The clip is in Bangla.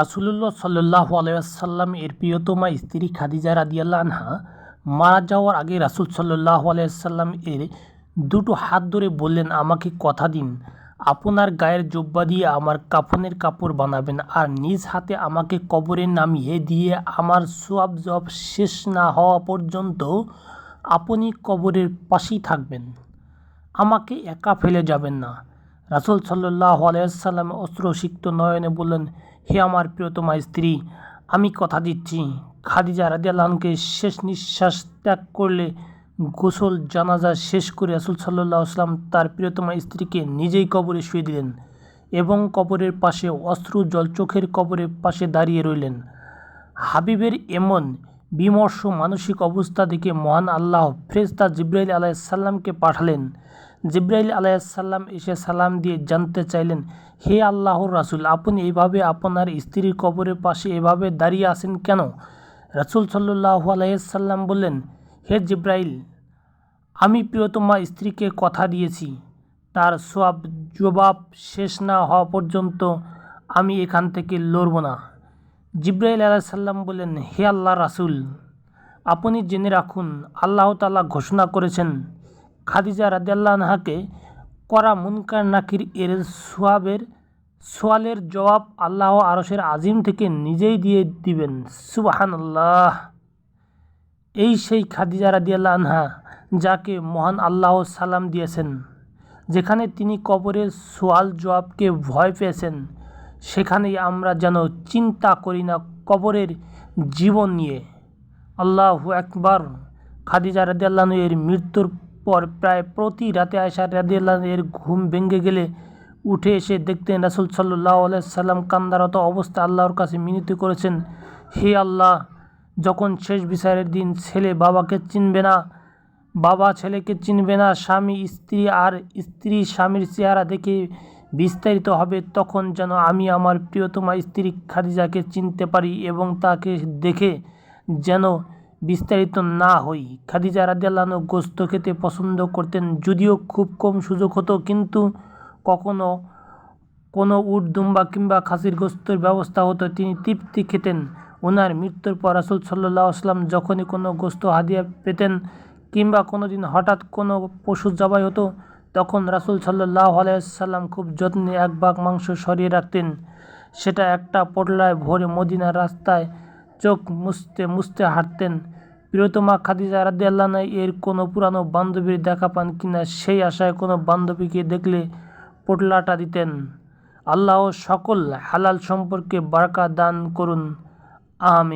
রাসুলুল্লাহ সাল্লাহ আলাইসাল্লাম এর প্রিয়তমা স্ত্রী খাদিজা রাদিয়াল্লাহ আনহা মারা যাওয়ার আগে রাসুল সাল্লাহ আলাইসাল্লাম এর দুটো হাত ধরে বললেন, আমাকে কথা দিন। আপনার গায়ের জব্বা দিয়ে আমার কাফনের কাপড় বানাবেন আর নিজ হাতে আমাকে কবরে নামিয়ে দিয়ে আমার সোয়াব জব শেষ না হওয়া পর্যন্ত আপনি কবরের পাশেই থাকবেন। আমাকে একা ফেলে যাবেন না। রাসুল সাল্লাহ আলাইসাল্লাম অস্ত্রসিক্ত নয়নে বললেন, হে আমার প্রিয়তমা স্ত্রী, আমি কথা দিচ্ছি। খাদিজা রাজিয়াল্লাহকে শেষ নিঃশ্বাস ত্যাগ করলে গোসল জানাজা শেষ করে রাসুল সাল্লাহ আসলাম তার প্রিয়তমা স্ত্রীকে নিজেই কবরে শুয়ে দিলেন এবং কবরের পাশে অস্ত্র জল চোখের কবরের পাশে দাঁড়িয়ে রইলেন। হাবিবের এমন বিমর্ষ মানসিক অবস্থা দেখে মহান আল্লাহ ফ্রেস্তা জিব্রাইল আলাইসাল্লামকে পাঠালেন জিব্রাইল আলাইসাল্লাম এসে সালাম দিয়ে জানতে চাইলেন, হে আল্লাহর রাসুল, আপনি এভাবে আপনার স্ত্রীর কবরের পাশে এভাবে দাঁড়িয়ে আছেন কেন? রাসুল সাল্লাহ আলাইসাল্লাম বললেন, হে জিব্রাইল, আমি প্রিয়তমা স্ত্রীকে কথা দিয়েছি। তার সব জবাব শেষ না হওয়া পর্যন্ত আমি এখান থেকে লড়ব না। জিব্রাইল আলাইসাল্লাম বললেন, হে আল্লাহ রাসুল, আপনি জেনে রাখুন, আল্লাহ ঘোষণা করেছেন খাদিজা রাদিয়াল্লাহাকে করা মুনকার নাকির এর সোয়াবের, সোয়ালের জবাব আল্লাহ আরসের আজিম থেকে নিজেই দিয়ে দিবেন। সুবাহান আল্লাহ এই সেই খাদিজা রাদিয়াল্লাহ আনহা যাকে মহান আল্লাহ সালাম দিয়েছেন, যেখানে তিনি কবরের সোয়াল জবাবকে ভয় পেয়েছেন, সেখানেই আমরা যেন চিন্তা করি না কবরের জীবন নিয়ে। আল্লাহ একবার খাদিজা রাদিয়াল্লাহ এর মৃত্যুর পর প্রায় প্রতি রাতে আয়সা রাদিয়াল্লাহ এর ঘুম ভেঙে গেলে উঠে এসে দেখতেন রাসুল সাল্লাহ সাল্লাম কান্দারত অবস্থা আল্লাহর কাছে মিনতি করেছেন, হে আল্লাহ, যখন শেষ বিচারের দিন ছেলে বাবাকে চিনবে না, বাবা ছেলেকে চিনবে না, স্বামী, স্ত্রী আর স্ত্রী স্বামীর চেহারা দেখে বিস্তারিত হবে, তখন যেন আমি আমার প্রিয়তমা স্ত্রী খাদিজাকে চিনতে পারি এবং তাকে দেখে যেন বিস্তারিত না হই। খাদিজা রাদিয়াল্লাহনু গোস্ত খেতে পছন্দ করতেন, যদিও খুব কম সুযোগ হতো, কিন্তু কখনো কোনো উট, দুম্বা কিংবা খাসির গোস্তর ব্যবস্থা হতো, তিনি তৃপ্তি খেতেন। ওনার মৃত্যুর পর রাসুল সাল্লাহ আসলাম যখনই কোনো গোস্ত হাদিয়া পেতেন কিংবা কোনো দিন হঠাৎ কোনো পশু জবাই হতো, তখন রাসুল সাল্লাহ আলাইসাল্লাম খুব যত্নে এক ভাগ মাংস সরিয়ে রাখতেন। সেটা একটা পটলায় ভরে মদিনার রাস্তায় চোখ মুছতে মুছতে হাঁটতেন। প্রিয়তমা খাদিজা রাদিয়াল্লাহ এর কোনো পুরানো বান্ধবীর দেখা পান কিনা সেই আশায় কোনো বান্ধবীকে দেখলে পোটলাটা দিতেন। আল্লাহ সকল হালাল সম্পর্কে বারকা দান করুন। আমি